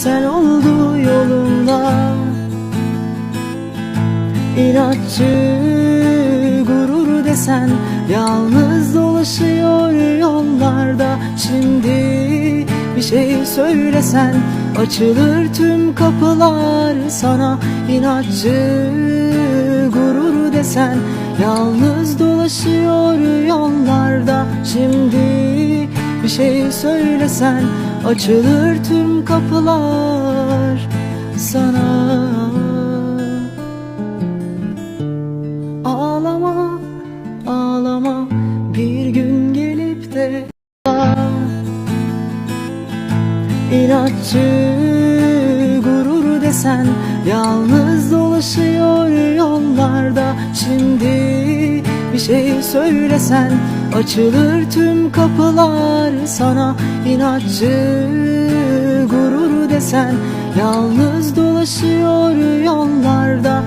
Sen oldu yolunda. İnatçı gurur desen Yalnız dolaşıyor yollarda. Şimdi bir şey söylesen Açılır tüm kapılar sana. İnatçı gurur desen Yalnız dolaşıyor bir şey söylesen Açılır tüm kapılar sana. Ağlama, ağlama Bir gün gelip de İnatçı gurur desen Yalnız dolaşıyor yollarda. Şimdi şey söylesen Açılır tüm kapılar sana İnatçı gurur desen Yalnız dolaşıyor yollarda